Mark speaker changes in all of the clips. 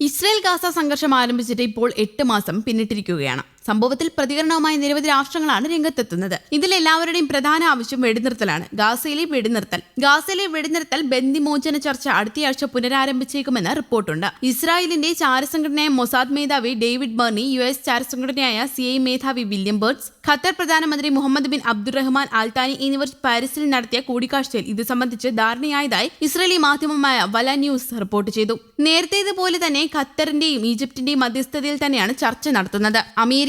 Speaker 1: Israel Gaza സംഘർഷം ആരംഭിച്ചിട്ട് ഇപ്പോൾ എട്ട് മാസം പിന്നിട്ടിരിക്കുകയാണ്. സംഭവത്തിൽ പ്രതികരണവുമായി നിരവധി രാഷ്ട്രങ്ങളാണ് രംഗത്തെത്തുന്നത്. ഇതിൽ എല്ലാവരുടെയും പ്രധാന ആവശ്യം വെടിനിർത്തലാണ്. ഗാസയിലെ വെടിനിർത്തൽ. ഗാസയിലെ വെടിനിർത്തൽ ബന്ദിമോചന ചർച്ച അടുത്തയാഴ്ച പുനരാരംഭിച്ചേക്കുമെന്ന് റിപ്പോർട്ടുണ്ട്. ഇസ്രായേലിന്റെ ചാരസംഘടനയായ മൊസാദ് മേധാവി ഡേവിഡ് ബർണി യു എസ് ചാരസംഘടനയായ സി ഐ മേധാവി വില്യം ബേർഡ്സ് ഖത്തർ പ്രധാനമന്ത്രി മുഹമ്മദ് ബിൻ അബ്ദുറഹ്മാൻ അൽത്താനി എന്നിവർ പാരീസിൽ നടത്തിയ കൂടിക്കാഴ്ചയിൽ ഇത് സംബന്ധിച്ച് ധാരണയായതായി ഇസ്രായേലി മാധ്യമമായ വല ന്യൂസ് റിപ്പോർട്ട് ചെയ്തു. നേരത്തേതുപോലെ തന്നെ ഖത്തറിന്റെയും ഈജിപ്തിന്റെയും മധ്യസ്ഥതയിൽ തന്നെയാണ് ചർച്ച നടത്തുന്നത്.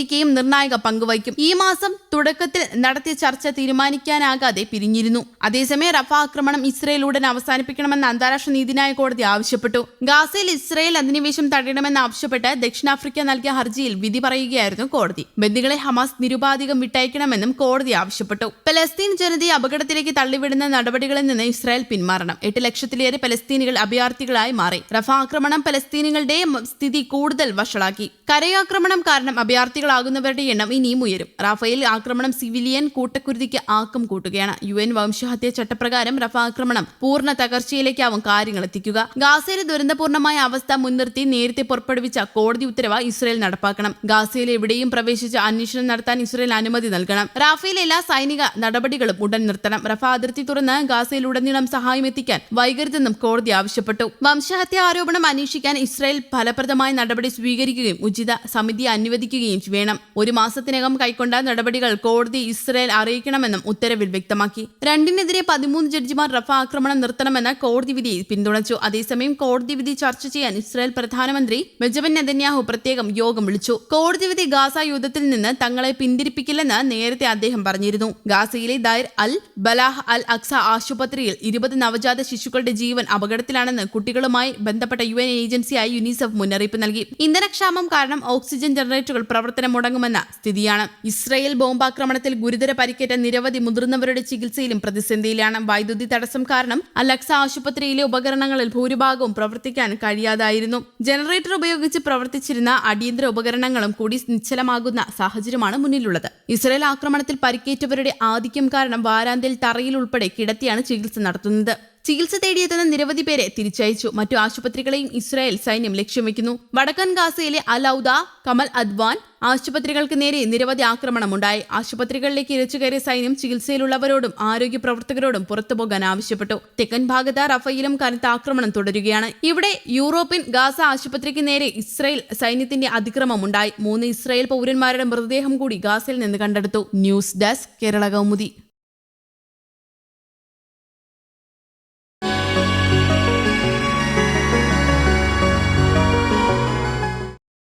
Speaker 1: അമേരിക്കയും നിർണായക പങ്കുവഹിക്കും ഈ മാസം തുടക്കത്തിൽ നടത്തിയ ചർച്ച തീരുമാനിക്കാനാകാതെ പിരിഞ്ഞിരുന്നു. അതേസമയം റഫ ആക്രമണം ഇസ്രയേൽ ഉടൻ അവസാനിപ്പിക്കണമെന്ന് അന്താരാഷ്ട്ര നീതിന്യായ കോടതി ആവശ്യപ്പെട്ടു. ഗാസയിൽ ഇസ്രയേൽ അധിനിവേശം തടയണമെന്ന് ആവശ്യപ്പെട്ട് ദക്ഷിണാഫ്രിക്ക നൽകിയ ഹർജിയിൽ വിധി പറയുകയായിരുന്നു കോടതി. ബന്ദികളെ ഹമാസ് നിരുപാധികം വിട്ടയക്കണമെന്നും കോടതി ആവശ്യപ്പെട്ടു. പലസ്തീൻ ജനതയെ അപകടത്തിലേക്ക് തള്ളിവിടുന്ന നടപടികളിൽ നിന്ന് ഇസ്രായേൽ പിന്മാറണം. എട്ട് ലക്ഷത്തിലേറെ പലസ്തീനികൾ അഭയാർത്ഥികളായി മാറി. റഫ ആക്രമണം പലസ്തീനികളുടെ സ്ഥിതി കൂടുതൽ വഷളാക്കി. കരയാക്രമണം കാരണം അഭയാർത്ഥികളാകുന്നവരുടെ എണ്ണം ഇനിയും ഉയരും. റഫേൽ ആക്രമണം സിവിലിയൻ കൂട്ടക്കുരുതിക്ക് ആക്കം കൂട്ടുകയാണ്. യു എൻ വംശഹത്യ ചട്ടപ്രകാരം റഫ ആക്രമണം പൂർണ തകർച്ചയിലേക്കാവും കാര്യങ്ങൾ എത്തിക്കുക. ഗാസയിലെ ദുരന്തപൂർണമായ അവസ്ഥ മുൻനിർത്തി നേരത്തെ പുറപ്പെടുവിച്ച കോടതി ഉത്തരവ് ഇസ്രയേൽ നടപ്പാക്കണം. ഗാസയിൽ എവിടെയും പ്രവേശിച്ച് അന്വേഷണം നടത്താൻ ഇസ്രയേൽ അനുമതി നൽകണം. റാഫേൽ എല്ലാ സൈനിക നടപടികളും ഉടൻ നിർത്തണം. റഫ അതിർത്തി തുറന്ന് ഗാസയിൽ ഉടനീളം സഹായം എത്തിക്കാൻ വൈകരുതെന്നും കോടതി ആവശ്യപ്പെട്ടു. വംശഹത്യ ആരോപണം അന്വേഷിക്കാൻ ഇസ്രയേൽ ഫലപ്രദമായ നടപടി സ്വീകരിക്കുകയും ഉചിത സമിതി അനുവദിക്കുകയും വേണം. ഒരു മാസത്തിനകം കൈക്കൊണ്ട നടപടികൾ കോടതി ഇസ്രായേൽ അറിയിക്കണമെന്നും ഉത്തരവിൽ വ്യക്തമാക്കി. രണ്ടിനെതിരെ പതിമൂന്ന് ജഡ്ജിമാർ റഫ ആക്രമണം നിർത്തണമെന്ന കോടതി വിധി പിന്തുണച്ചു. അതേസമയം കോടതി വിധി ചർച്ച ചെയ്യാൻ ഇസ്രായേൽ പ്രധാനമന്ത്രി ബെഞ്ചമിൻ നെതന്യാഹു പ്രത്യേകം യോഗം വിളിച്ചു. കോടതി വിധി ഗാസ യുദ്ധത്തിൽ നിന്ന് തങ്ങളെ പിന്തിരിപ്പിക്കില്ലെന്ന് നേരത്തെ അദ്ദേഹം പറഞ്ഞിരുന്നു. ഗാസയിലെ ദൈർ അൽ ബലാഹ് അൽ അക്സ ആശുപത്രിയിൽ ഇരുപത് നവജാത ശിശുക്കളുടെ ജീവൻ അപകടത്തിലാണെന്ന് കുട്ടികളുമായി ബന്ധപ്പെട്ട യു എൻ ഏജൻസിയായ യുനിസെഫ് മുന്നറിയിപ്പ് നൽകി. ഇന്ധനക്ഷാമം കാരണം ഓക്സിജൻ ജനറേറ്ററുകൾ പ്രവർത്തനം മുടങ്ങുമെന്ന സ്ഥിതിയാണ്. ഇസ്രയേൽ ബോംബാക്രമണത്തിൽ ഗുരുതര പരിക്കേറ്റ നിരവധി മുതിർന്നവരുടെ ചികിത്സയിലും പ്രതിസന്ധിയിലാണ് വൈദ്യുതി തടസ്സം കാരണം അലക്സ ആശുപത്രിയിലെ ഉപകരണങ്ങളിൽ ഭൂരിഭാഗവും പ്രവർത്തിക്കാൻ കഴിയാതായിരുന്നു. ജനറേറ്റർ ഉപയോഗിച്ച് പ്രവർത്തിച്ചിരുന്ന അടിയന്തര ഉപകരണങ്ങളും കൂടി നിശ്ചലമാകുന്ന സാഹചര്യമാണ് മുന്നിലുള്ളത്. ഇസ്രയേൽ ആക്രമണത്തിൽ പരിക്കേറ്റവരുടെ ആധിക്യം കാരണം വാരാന്ത്യയിൽ തറയിൽ ഉൾപ്പെടെ കിടത്തിയാണ് ചികിത്സ നടത്തുന്നത്. ചികിത്സ തേടിയെത്തുന്ന നിരവധി പേരെ തിരിച്ചയച്ചു. മറ്റു ആശുപത്രികളെയും ഇസ്രായേൽ സൈന്യം ലക്ഷ്യം വയ്ക്കുന്നു വടക്കൻ ഗാസയിലെ അലൌദ കമൽ അദ്വാൻ ആശുപത്രികൾക്ക് നേരെ നിരവധി ആക്രമണമുണ്ടായി. ആശുപത്രികളിലേക്ക് ഇരച്ചു കയറിയ സൈന്യം ചികിത്സയിലുള്ളവരോടും ആരോഗ്യ പ്രവർത്തകരോടും പുറത്തുപോകാൻ ആവശ്യപ്പെട്ടു. തെക്കൻ ഭാഗത്ത് റഫയിലും കനത്ത ആക്രമണം തുടരുകയാണ്. ഇവിടെ യൂറോപ്യൻ ഗാസ ആശുപത്രിക്ക് നേരെ ഇസ്രായേൽ സൈന്യത്തിന്റെ അതിക്രമം ഉണ്ടായി മൂന്ന് ഇസ്രായേൽ പൗരന്മാരുടെ മൃതദേഹം കൂടി ഗാസയിൽ നിന്ന് കണ്ടെടുത്തു. News desk Kerala Kaumudi.